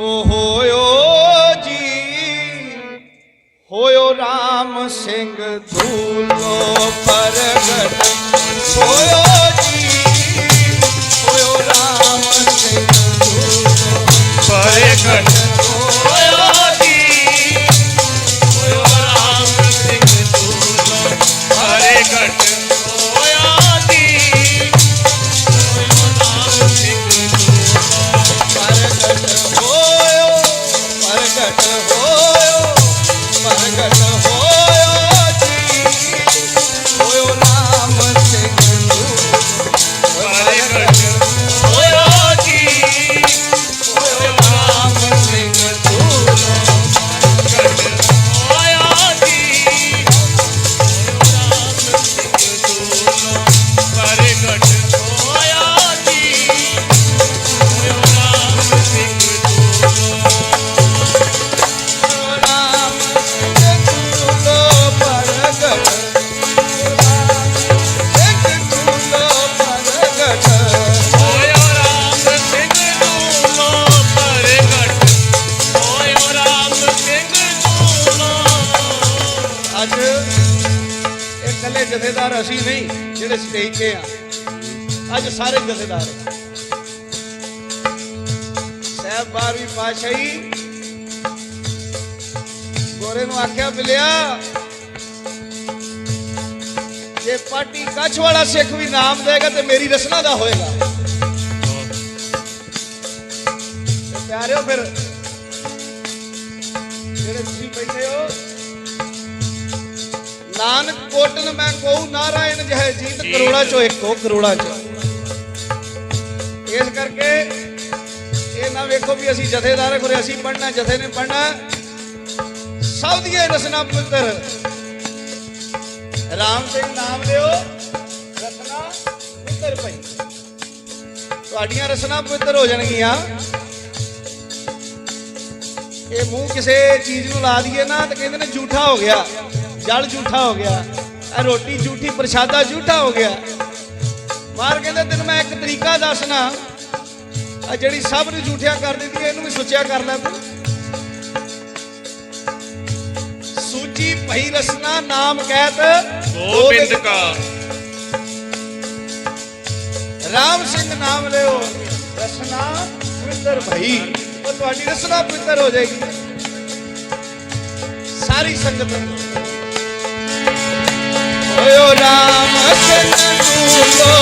ਉਹ ਹੋਇਓ ਜੀ, ਹੋਇਓ ਰਾਮ ਸਿੰਘ ਧੂਲੋ ਪ੍ਰਗਟ। ਹੋਇਓ ਜੀ, ਹੋਇਓ ਰਾਮ ਸਿੰਘ ਧੂਲੋ ਪ੍ਰਗਟ। ਜਿਹੜੇ ਸਟੇਜ ਤੇ ਆ। ਅੱਜ ਸਾਰੇ ਜਥੇਦਾਰ। ਸਾਹਿਬ ਬਾਰਵੀਂ ਪਾਤਸ਼ਾਹੀ ਗੋਰੇ ਨੂੰ ਆਖਿਆ ਮਿਲਿਆ ਜੇ ਪਾਰਟੀ ਕੱਛ ਵਾਲਾ ਸਿੱਖ ਵੀ ਨਾਮ ਦੇਗਾ ਤੇ ਮੇਰੀ ਰਸਨਾ ਦਾ ਹੋਏਗਾ। ਤੇ ਪਿਆਰਿਓ ਫਿਰ ਜਿਹੜੇ ਤੁਸੀਂ ਬੈਠੇ ਹੋ ਨਾਨਕ ਕੋਟਨ ਮੈਂ ਕਹੂ, ਨਾਰਾਇਣ ਜਹ ਜੀਤ ਕਰੋੜਾ ਚੋਂ ਇੱਕੋ ਹੋ, ਕਰੋੜਾ ਚੋਂ। ਇਸ ਕਰਕੇ ਇਹ ਨਾ ਵੇਖੋ ਵੀ ਅਸੀਂ ਜਥੇਦਾਰ ਕੋਲੇ ਅਸੀਂ ਪੜਨਾ ਜਥੇ ਨੇ ਪੜਨਾ ਸਭ ਦੀਆਂ ਰਸਨਾ ਪੁੱਤਰ, ਰਾਮ ਸਿੰਘ ਨਾਮ ਲਿਓ, ਰਸਨਾ ਪੁੱਤਰ ਪਈ ਤੁਹਾਡੀਆਂ ਰਸਨਾ ਪੁੱਤਰ ਹੋ ਜਾਣਗੀਆਂ। ਇਹ ਮੂੰਹ ਕਿਸੇ ਚੀਜ਼ ਨੂੰ ਲਾ ਦਈਏ ਨਾ, ਤਾਂ ਕਹਿੰਦੇ ਨੇ ਝੂਠਾ ਹੋ ਗਿਆ। ਜਲ ਝੂਠਾ ਹੋ ਗਿਆ ਇਹ ਰੋਟੀ ਝੂਠੀ ਪ੍ਰਸ਼ਾਦਾ ਝੂਠਾ ਹੋ ਗਿਆ। ਮਾਰ ਕਹਿੰਦੇ ਤੈਨੂੰ ਮੈਂ ਇੱਕ ਤਰੀਕਾ ਦੱਸਣਾ। ਆ ਜਿਹੜੀ ਸਭ ਨੂੰ ਝੂਠਿਆ ਕਰ ਦਿੰਦੀ ਹੈ ਇਹਨੂੰ ਵੀ ਸੁੱਚਿਆ ਕਰ ਲੈ ਤੂੰ। ਸੂਚੀ ਭਈ ਰਸਨਾ ਨਾਮ ਕਹਿਤ ਗੋਬਿੰਦ ਕਾ। ਰਾਮ ਸਿੰਘ ਨਾਮ ਲਿਓ। ਰਸਨਾ ਪਵਿੱਤਰ ਭਈ ਉਹ ਤੁਹਾਡੀ ਰਸਨਾ ਪਵਿੱਤਰ ਹੋ ਜਾਏਗੀ। ਸਾਰੀ ਸੰਗਤ ਹੋਇਓ ਸਿੰਘ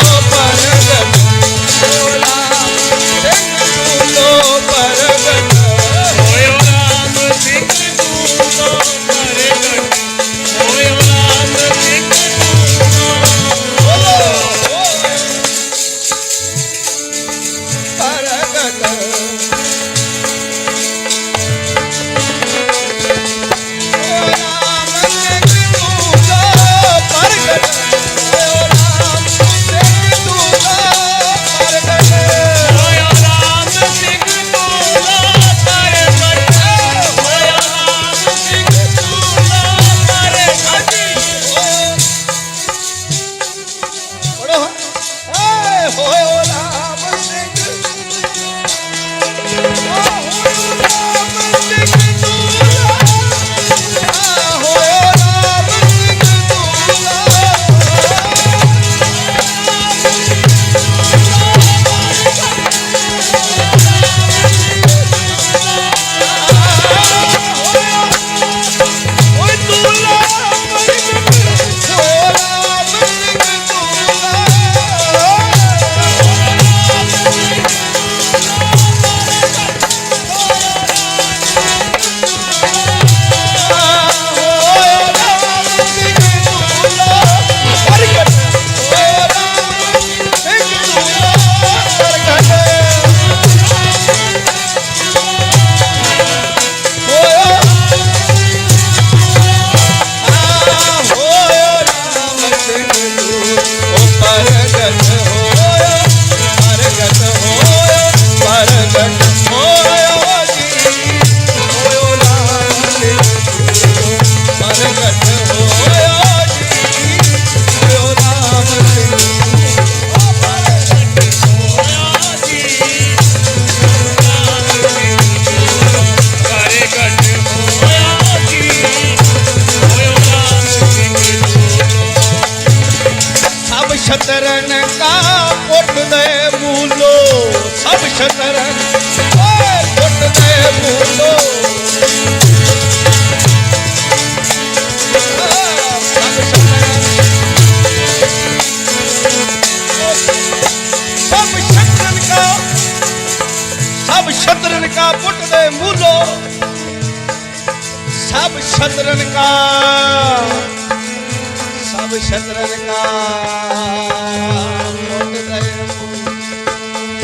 ਸਭ ਸ਼ਤਰਨ ਕਾ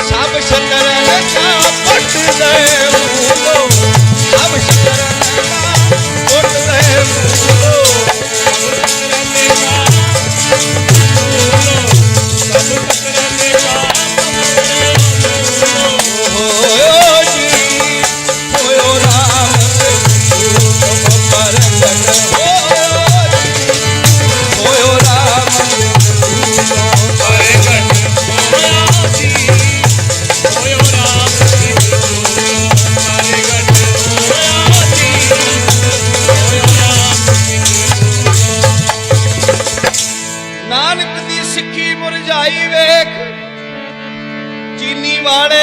ਸਭ ਸ਼ਤਰਨ ਕਾ ਪੁੱਟ ਦੇ ਮੂਲੋ ਸਭ ਸ਼ਤਰਨ ਕਾ ਪੁੱਟ ਦੇ ਮੂਲੋ ਸਿੱਖੀ ਵੇਖ, ਚੀਨੀ ਵਾਲੇ।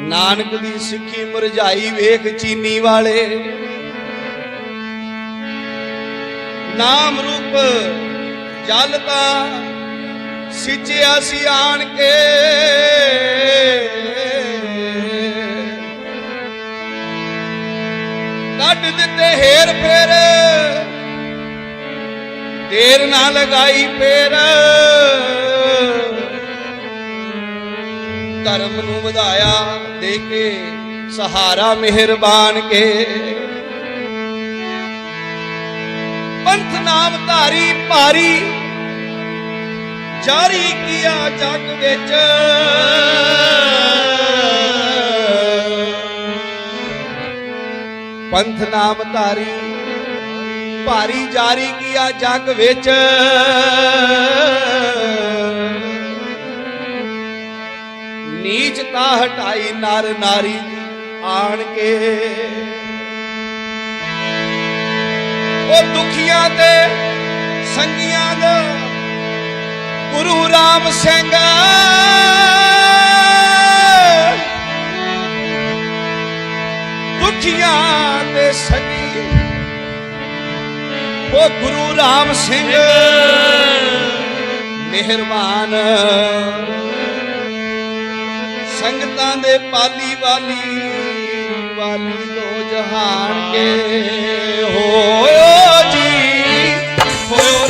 ਨਾਨਕ ਦੀ ਸਿੱਖੀ ਮੁਰਝਾਈ ਵੇਖ, ਚੀਨੀ ਵਾਲੇ। ਨਾਮ ਰੂਪ ਜਲ ਤਾਂ ਸਿੱਚਿਆ ਸੀ ਆਣ ਕੇ। ਕੱਢ ਦਿੱਤੇ ਹੇਰ ਫੇਰ ਦੇਰ ਨਾ ਲਗਾਈ ਫੇਰ। ਧਰਮ ਨੂੰ ਵਧਾਇਆ ਦੇ ਕੇ ਸਹਾਰਾ ਮਿਹਰਬਾਨ ਕੇ। ਪੰਥ ਨਾਮ ਧਾਰੀ ਭਾਰੀ ਜਾਰੀ ਕੀਆ ਜਗ ਵਿੱਚ। ਪੰਥ ਨਾਮ ਧਾਰੀ ਭਾਰੀ ਜਾਰੀ ਕੀਆ ਜਗ ਵਿੱਚ। ਨੀਚਤਾ ਹਟਾਈ ਨਰ ਨਾਰੀ ਆਣ ਕੇ। ਉਹ ਦੁਖੀਆਂ ਤੇ ਸੰਗੀਆਂ ਦਾ ਗੁਰੂ ਰਾਮ ਸਿੰਘ। ਦੁਖੀਆਂ ਤੇ ਸੰਗੀ ਉਹ ਗੁਰੂ ਰਾਮ ਸਿੰਘ। ਮਿਹਰਬਾਨ। ਸੰਗਤਾਂ ਦੇ ਪਾਲੀ ਵਾਲੀ ਵਾਲੀ ਦੋ ਜਹਾਨ ਕੇ ਹੋਇਓ ਜੀ। ਹੋਇਓ